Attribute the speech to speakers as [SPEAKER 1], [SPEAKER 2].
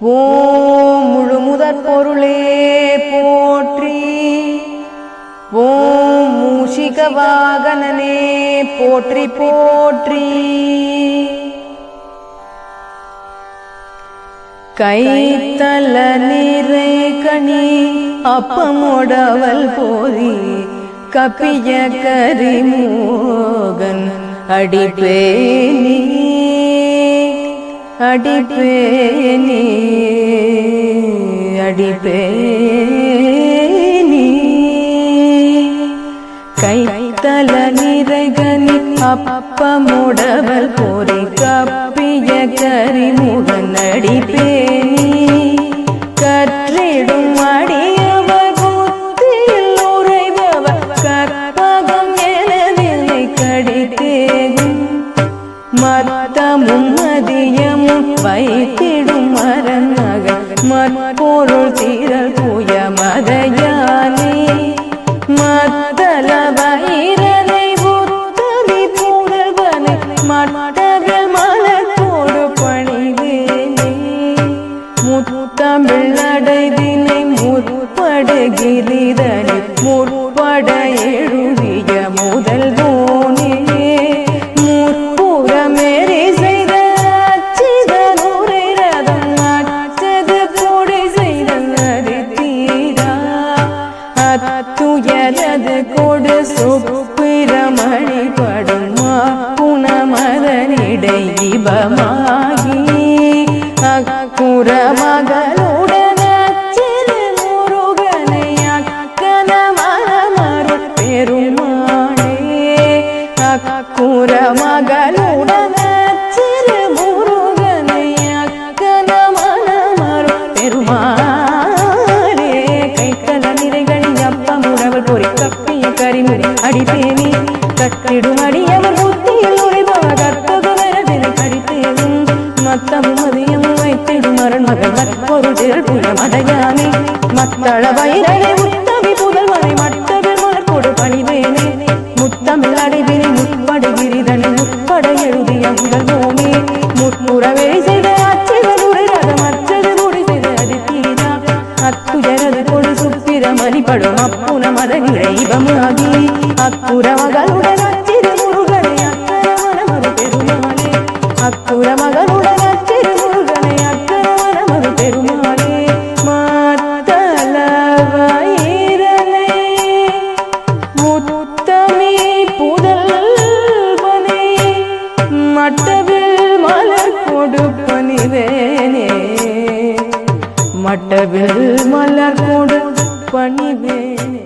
[SPEAKER 1] ஓம் முழு முதற் பொருளே போற்றி. ஓம் மூஷிக வாகனனே போற்றி போற்றி. கைத்தல நீரை கணி அப்பமோடவல் போதி கப்பிய கரிமோகன் அடிப்பேனி. அடிப்பேனி அடிப்பேனி. கைத்தல நிறைகனி அப்பமுடவர் போரை கப்பிய கரிமுகன் அடிப்பே. மத்தமும் மதியமும் வைத்திடும் மரநக மற்பொருள் தீரல் பூய மதையானே. மத்தல வைரனை புத்தலி புதல்வனை. மட்டவில் மலத்தோடு பணிவேனே. முத்தமிழ் அடைதினை முற்படுகிரிதனை முற்பட எழுதிய முதல் ആകി അക്കുര മകളുടനച്ചിൽ മുരുകനയക്കന മറമറു പെരുമാളേ അക്കുര കൈക്കല ബുദ്ധിയിലൂടെ மத்தம் மதியம் வைத்திடும் அருள் மற்றொரு மற்பொருள் திரள் புய மதையானே மத்தள வைரனை உத்தமி புதல்வனை மட்டவில் மலர்கொடு பணிவேனே. முத்தமிழ் அடைவினை முற்படுகிரிதனை முற்பட எழுதிய முதல் நோமே. முற்புறவே செய்த அச்சிவருரை ரதம் அச்சது முடி செய்த அதித்தீரா. அத்துயரது கொடு சுப்பிரமணி படும் அப்புன மத இறைவமாகி அக்குற மகளுடன் மட்டவில் மலர் கொடு பணிவேனே